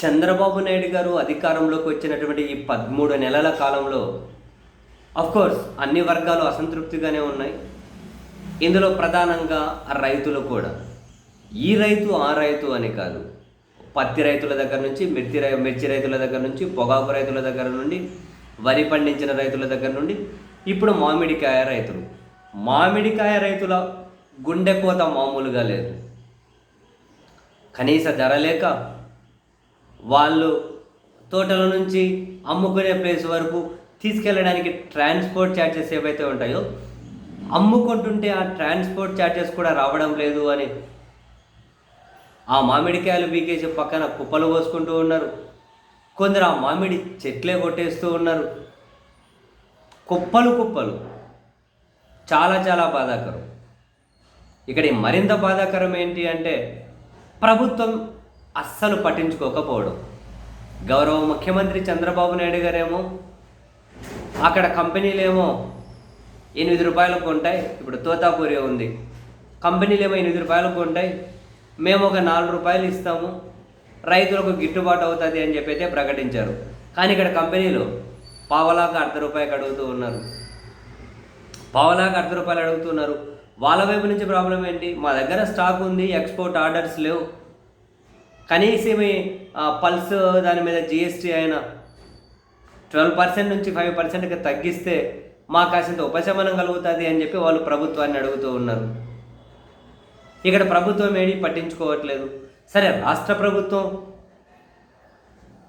చంద్రబాబు నాయుడు గారు అధికారంలోకి వచ్చినటువంటి ఈ పదమూడు నెలల కాలంలో కోర్స్ అన్ని వర్గాలు అసంతృప్తిగానే ఉన్నాయి. ఇందులో ప్రధానంగా రైతులు కూడా. ఈ రైతు ఆ రైతు అని కాదు. పత్తి రైతుల దగ్గర నుంచి మిర్చి రై మిర్చి రైతుల దగ్గర నుంచి పొగాకు రైతుల దగ్గర నుండి వరి పండించిన రైతుల దగ్గర నుండి ఇప్పుడు మామిడికాయ రైతులు. మామిడికాయ రైతుల గుండె కోత మామూలుగా లేదు. కనీస ధర లేక వాళ్ళు తోటల నుంచి అమ్ముకునే ప్లేస్ వరకు తీసుకెళ్ళడానికి ట్రాన్స్పోర్ట్ ఛార్జెస్ ఏవైతే ఉంటాయో అమ్ముకుంటుంటే ఆ ట్రాన్స్పోర్ట్ ఛార్జెస్ కూడా రావడం లేదు అని ఆ మామిడికాయలు బీకేసి పక్కన కుప్పలు పోసుకుంటూ ఉన్నారు. కొందరు ఆ మామిడి చెట్లే కొట్టేస్తూ ఉన్నారు. కుప్పలు కుప్పలు. చాలా చాలా బాధాకరం. ఇక్కడ మరింత బాధాకరం ఏంటి అంటే ప్రభుత్వం అస్సలు పట్టించుకోకపోవడం. గౌరవ ముఖ్యమంత్రి చంద్రబాబు నాయుడు గారేమో అక్కడ కంపెనీలేమో ఎనిమిది రూపాయలకు కొంటాయి ఇప్పుడు తోతాపూరి ఉంది. కంపెనీలేమో ఎనిమిది రూపాయలకు కొంటాయి మేము ఒక నాలుగు రూపాయలు ఇస్తాము రైతులకు గిట్టుబాటు అవుతుంది అని చెప్పి అయితే ప్రకటించారు. కానీ ఇక్కడ కంపెనీలు పావలాకు అర్ధ రూపాయకి అడుగుతూ ఉన్నారు. పావలాకు అర్ధ రూపాయలు అడుగుతున్నారు వాళ్ళ వైపు నుంచి ప్రాబ్లం ఏంటి? మా దగ్గర స్టాక్ ఉంది ఎక్స్పోర్ట్ ఆర్డర్స్ లేవు. కనీసం పల్స్ దాని మీద జిఎస్టీ అయినా ట్వెల్వ్ పర్సెంట్ నుంచి ఫైవ్ పర్సెంట్కి తగ్గిస్తే మాకు కాసింత ఉపశమనం కలుగుతుంది అని చెప్పి వాళ్ళు ప్రభుత్వాన్ని అడుగుతూ ఉన్నారు. ఇక్కడ ప్రభుత్వం ఏడి పట్టించుకోవట్లేదు. సరే రాష్ట్ర ప్రభుత్వం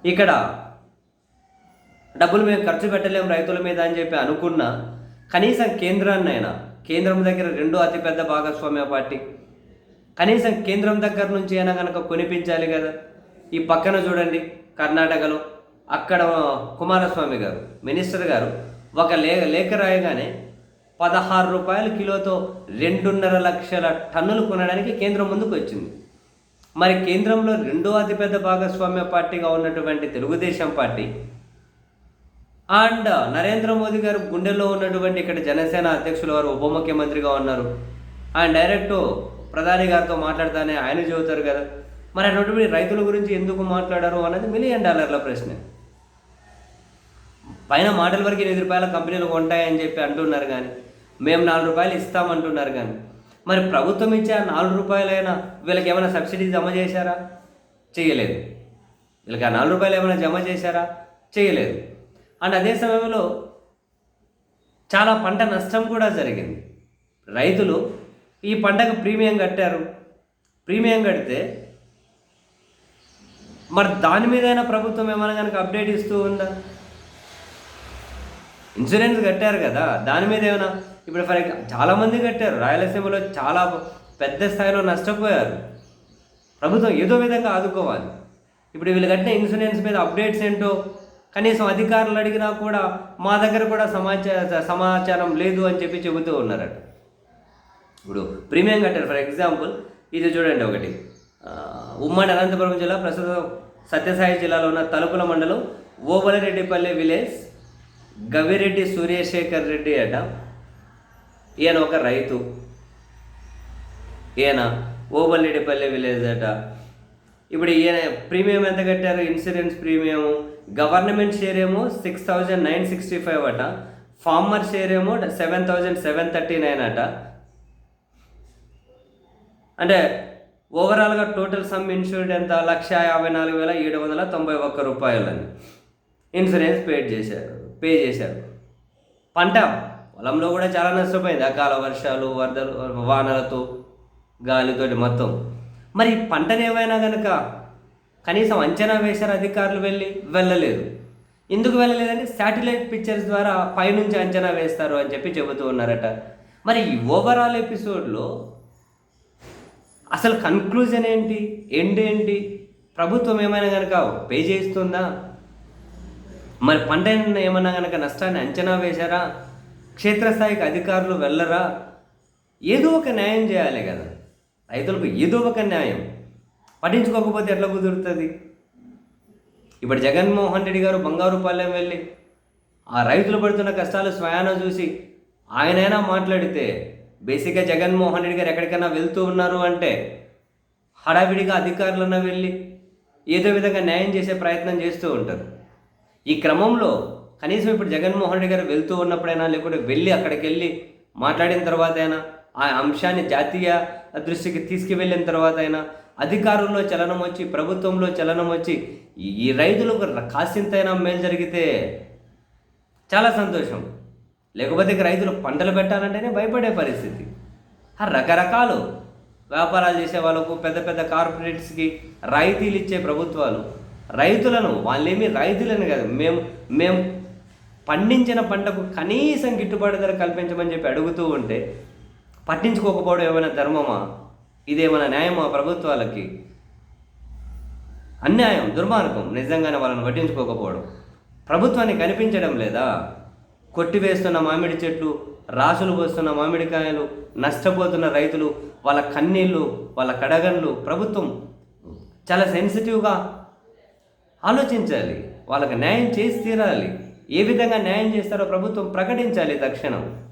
ఇక్కడ డబ్బులు మేము ఖర్చు పెట్టలేం రైతుల మీద అని చెప్పి అనుకున్నా కనీసం కేంద్రాన్నైనా కేంద్రం దగ్గర రెండో అతిపెద్ద భాగస్వామ్య పార్టీ కనీసం కేంద్రం దగ్గర నుంచి అయినా కనుక కొనిపించాలి కదా. ఈ పక్కన చూడండి కర్ణాటకలో అక్కడ కుమారస్వామి గారు మినిస్టర్ గారు ఒక లే లేఖ రాయగానే పదహారు రూపాయల కిలోతో రెండున్నర లక్షల టన్నులు కొనడానికి కేంద్రం ముందుకు వచ్చింది. మరి కేంద్రంలో రెండో అతిపెద్ద భాగస్వామ్య పార్టీగా ఉన్నటువంటి తెలుగుదేశం పార్టీ అండ్ నరేంద్ర మోదీ గారు గుండెల్లో ఉన్నటువంటి ఇక్కడ జనసేన అధ్యక్షులు వారు ఉప ముఖ్యమంత్రిగా ఉన్నారు. అండ్ డైరెక్ట్ ప్రధాని గారితో మాట్లాడతానే ఆయన చెబుతారు కదా. మరి అటువంటి రైతుల గురించి ఎందుకు మాట్లాడారు అనేది మిలియన్ డాలర్ల ప్రశ్న. పైన మాటల వరకు ఎనిమిది రూపాయల కంపెనీలు కొంటాయని చెప్పి అంటున్నారు కానీ మేము నాలుగు రూపాయలు ఇస్తామంటున్నారు కానీ మరి ప్రభుత్వం ఇచ్చే నాలుగు రూపాయలైనా వీళ్ళకి ఏమైనా సబ్సిడీ జమ చేశారా? చేయలేదు వీళ్ళకి ఆ నాలుగు రూపాయలు ఏమైనా జమ చేశారా? చేయలేదు అండ్ అదే సమయంలో చాలా పంట నష్టం కూడా జరిగింది. రైతులు ఈ పంటకు ప్రీమియం కట్టారు. ప్రీమియం కడితే మరి దాని మీదైనా ప్రభుత్వం ఏమైనా కనుక అప్డేట్ ఇస్తూ ఉందా? ఇన్సూరెన్స్ కట్టారు కదా దాని మీద ఏమైనా? ఇప్పుడు ఫర్ ఎగ్జాంపుల్ చాలామంది కట్టారు. రాయలసీమలో చాలా పెద్ద స్థాయిలో నష్టపోయారు. ప్రభుత్వం ఏదో విధంగా ఆదుకోవాలి. ఇప్పుడు వీళ్ళు కట్టిన ఇన్సూరెన్స్ మీద అప్డేట్స్ ఏంటో కనీసం అధికారులు అడిగినా కూడా మా దగ్గర కూడా సమాచార సమాచారం లేదు అని చెప్పి చెబుతూ ఉన్నారట. ఇప్పుడు ప్రీమియం కట్టారు. ఫర్ ఎగ్జాంపుల్ ఇది చూడండి ఒకటి. ఉమ్మడి అనంతపురం జిల్లా ప్రస్తుతం సత్యసాయి జిల్లాలో ఉన్న తలుపుల మండలం ఓబలరెడ్డిపల్లి విలేజ్ గవిరెడ్డి సూర్యశేఖర్ రెడ్డి అట. ఈయన ఒక రైతు. ఈయన ఓబలరెడ్డిపల్లి విలేజ్ అట. ఇప్పుడు ఈయన ప్రీమియం ఎంత కట్టారు? Insurance premium. గవర్నమెంట్ షేర్ ఏమో six thousand nine sixty five అట. ఫార్మర్ షేర్ ఏమో seven thousand seven thirty nine అట. అంటే ఓవరాల్గా టోటల్ సమ్ ఇన్సూర్డ్ ఎంత? లక్ష యాభై నాలుగు వేల ఏడు వందల తొంభై ఒక్క రూపాయలని ఇన్సూరెన్స్ పే చేశారు. పే చేశారు. పంట పొలంలో కూడా చాలా నష్టపోయింది. అకాల వర్షాలు వరదలు వానలతో గాలితోటి మొత్తం. మరి పంటను ఏమైనా కనుక కనీసం అంచనా వేశారు అధికారులు వెళ్ళి? వెళ్ళలేదు. ఎందుకు వెళ్ళలేదంటే శాటిలైట్ పిక్చర్స్ ద్వారా పైనుంచి అంచనా వేస్తారు అని చెప్పి చెబుతూ ఉన్నారట. మరి ఈ ఓవరాల్ ఎపిసోడ్లో అసలు కన్క్లూజన్ ఏంటి? ఎండ్ ఏంటి? ప్రభుత్వం ఏమైనా కనుక పే చేస్తుందా మరి పంట ఏమైనా కనుక నష్టాన్ని అంచనా వేశారా? క్షేత్రస్థాయికి అధికారులు వెళ్ళరా? ఏదో ఒక న్యాయం చేయాలి కదా. రైతులకు ఏదో ఒక న్యాయం. పట్టించుకోకపోతే ఎట్లా కుదురుతుంది? ఇప్పుడు జగన్మోహన్ రెడ్డి గారు బంగారుపాలెం వెళ్ళి ఆ రైతులు పడుతున్న కష్టాలు స్వయాన చూసి ఆయనైనా మాట్లాడితే బేసిక్గా జగన్మోహన్ రెడ్డి గారు ఎక్కడికైనా వెళ్తూ ఉన్నారు అంటే హడావిడిగా అధికారులన్నా వెళ్ళి ఏదో విధంగా న్యాయం చేసే ప్రయత్నం చేస్తూ ఉంటారు. ఈ క్రమంలో కనీసం ఇప్పుడు జగన్మోహన్ రెడ్డి గారు వెళ్తూ ఉన్నప్పుడైనా లేకుంటే వెళ్ళి అక్కడికి వెళ్ళి మాట్లాడిన తర్వాత అయినా ఆ అంశాన్ని జాతీయ దృష్టికి తీసుకువెళ్ళిన తర్వాత అయినా అధికారుల్లో చలనం వచ్చి ప్రభుత్వంలో చలనం వచ్చి ఈ రైతులకు కాసింతైనా మేలు జరిగితే చాలా సంతోషం. లేకపోతే ఇక రైతులు పంటలు పెట్టాలంటేనే భయపడే పరిస్థితి. రకరకాలు వ్యాపారాలు చేసే వాళ్ళకు పెద్ద పెద్ద కార్పొరేట్స్కి రాయితీలు ఇచ్చే ప్రభుత్వాలు రైతులను వాళ్ళేమి రైతులను కాదు మేము మేము పండించిన పంటకు కనీసం గిట్టుబాటు ధర కల్పించమని చెప్పి అడుగుతూ ఉంటే పట్టించుకోకపోవడం ఏమైనా ధర్మమా? ఇదేమైనా న్యాయమా ప్రభుత్వాలకి? అన్యాయం దుర్మార్గం నిజంగానే వాళ్ళని పట్టించుకోకపోవడం. ప్రభుత్వానికి కనిపించడం లేదా? కొట్టివేస్తున్న మామిడి చెట్లు రాసులు పోస్తున్న మామిడికాయలు నష్టపోతున్న రైతులు వాళ్ళ కన్నీళ్ళు వాళ్ళ కడగండ్లు ప్రభుత్వం చాలా సెన్సిటివ్గా ఆలోచించాలి. వాళ్ళకి న్యాయం చేసి తీరాలి. ఏ విధంగా న్యాయం చేస్తారో ప్రభుత్వం ప్రకటించాలి తక్షణం.